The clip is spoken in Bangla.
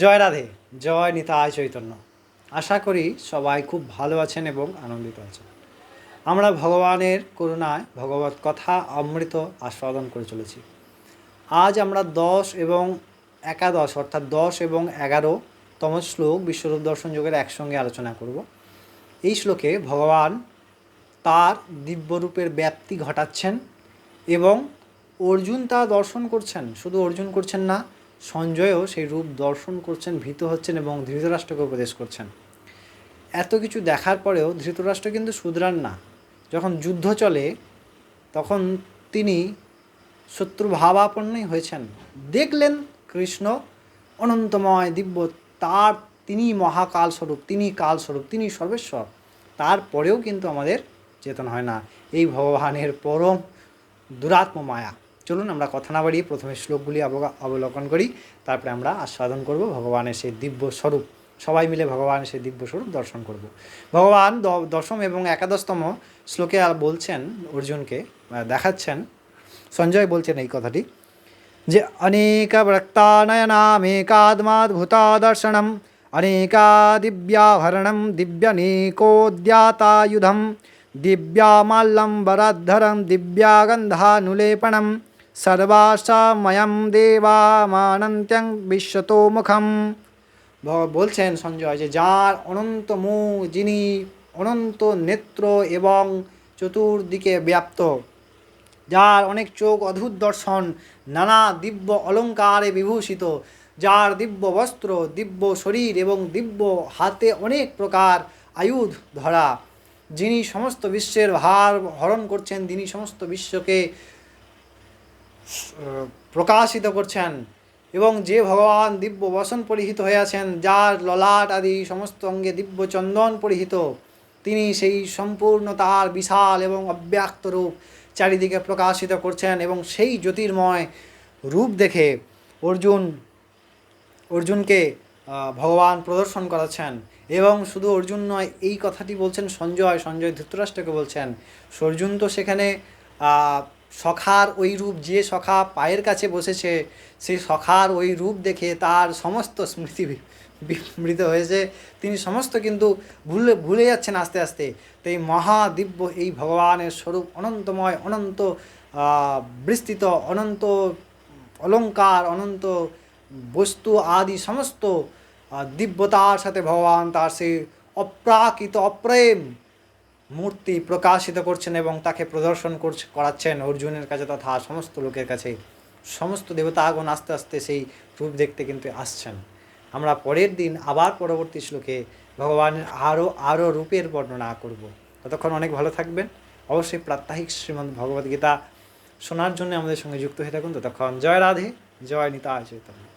জয় রাধে, জয় নিতাই চৈতন্য। আশা করি সবাই খুব ভালো আছেন এবং আনন্দিত আছেন। আমরা ভগবানের করুণায় ভগবত কথা অমৃত আস্বাদন করে চলেছি। আজ আমরা দশ এবং একাদশ, অর্থাৎ দশ এবং এগারোতম শ্লোক বিশ্বরূপ দর্শন যোগের একসঙ্গে আলোচনা করব। এই শ্লোকে ভগবান তার দিব্যরূপের ব্যাপ্তি ঘটাচ্ছেন এবং অর্জুন তা দর্শন করছেন। শুধু অর্জুন করছেন না সঞ্জয়ও সেই রূপ দর্শন করছেন, ভীত হচ্ছেন এবং ধৃতরাষ্ট্রকে উপদেশ করছেন। এত কিছু দেখার পরেও ধৃতরাষ্ট্র কিন্তু শুধরান না। যখন যুদ্ধ চলে, তখন তিনি শত্রুভাবাপন্নই হয়েছেন। দেখলেন কৃষ্ণ অনন্তময় দিব্য, তার তিনি মহাকাল স্বরূপ তিনি কাল স্বরূপ তিনি সর্বেশ্বর। তারপরেও কিন্তু আমাদের চেতন হয় না। এই ভগবানের পরম দুরাত্ম মায়া চলুন আমরা কথা না বাড়িয়ে প্রথমে শ্লোকগুলি অবলোকন করি। তারপরে আমরা আস্বাদন করব, ভগবানের সেই দিব্য স্বরূপ। সবাই মিলে ভগবানের সেই দিব্য স্বরূপ দর্শন করব। ভগবান দশম এবং একাদশতম শ্লোকে আর বলছেন, অর্জুনকে দেখাচ্ছেন, সঞ্জয় বলছেন এই কথাটি, যে অনেক বক্তানয়নামেকাদ্মাদ্ভুতা দর্শনম অনেকা দিব্যাভরণম দিব্যনেকোদ্যাতাयुधं দিব্যামাল্যম্বরাদ্ধরম দিব্যাগন্ধানুলেপনম সর্বাসাময়ম দেবামানন্ত্যং বিশ্বতোমুখম ব- বলছেন সঞ্জয় যে যার অনন্ত মুখ যিনি অনন্ত নেত্র এবং চতুর্দিকে ব্যাপ্ত যার অনেক চোখ অদ্ভুত দর্শন নানা দিব্য অলঙ্কারে বিভূষিত যার দিব্য বস্ত্র দিব্য শরীর এবং দিব্য হাতে অনেক প্রকার আয়ুধ ধরা যিনি সমস্ত বিশ্বের ভার হরণ করছেন যিনি সমস্ত বিশ্বকে প্রকাশিত করছেন এবং যে ভগবান দিব্য বসন পরিহিত হয়ে আছেন, যার ললাট আদি সমস্ত অঙ্গে দিব্য চন্দন পরিহিত, তিনি সেই সম্পূর্ণ তার বিশাল এবং অব্যক্ত রূপ চারিদিকে প্রকাশিত করছেন এবং সেই জ্যোতির্ময় রূপ দেখে অর্জুন, অর্জুনকে ভগবান প্রদর্শন করাচ্ছেন এবং শুধু অর্জুন নয়, এই কথাটি বলছেন সঞ্জয় সঞ্জয় ধৃতরাষ্ট্রকে বলছেন। অর্জুন তো সেখানে সখার ওই রূপ যে সখা পায়ের কাছে বসেছে সেই সখার ওই রূপ দেখে তার সমস্ত স্মৃতি বি- বিস্মৃত হয়েছে। তিনি সমস্ত কিন্তু ভুলে ভুলে যাচ্ছেন আস্তে আস্তে। তো এই মহাদিব্য এই ভগবানের স্বরূপ অনন্তময়, অনন্ত বিস্তৃত, অনন্ত অলঙ্কার, অনন্ত বস্তু আদি সমস্ত দিব্যতার সাথে ভগবান তার সেই অপ্রাকৃত অপ্রেম মূর্তি প্রকাশিত করছেন এবং তাকে প্রদর্শন করছে, করাচ্ছেন। অর্জুনের কাছে তথা সমস্ত লোকের কাছে। সমস্ত দেবতাগণ আস্তে আস্তে সেই রূপ দেখতে কিন্তু আসছেন। আমরা পরের দিন আবার পরবর্তী শ্লোকে ভগবানের আরও আরও রূপের বর্ণনা করব। ততক্ষণ অনেক ভালো থাকবেন। অবশ্যই প্রাত্যহিক শ্রীমদ্ ভগবদ্গীতা শোনার জন্য আমাদের সঙ্গে যুক্ত হয়ে থাকুন। ততক্ষণ জয় রাধে, জয় নিতা চৈতন্য।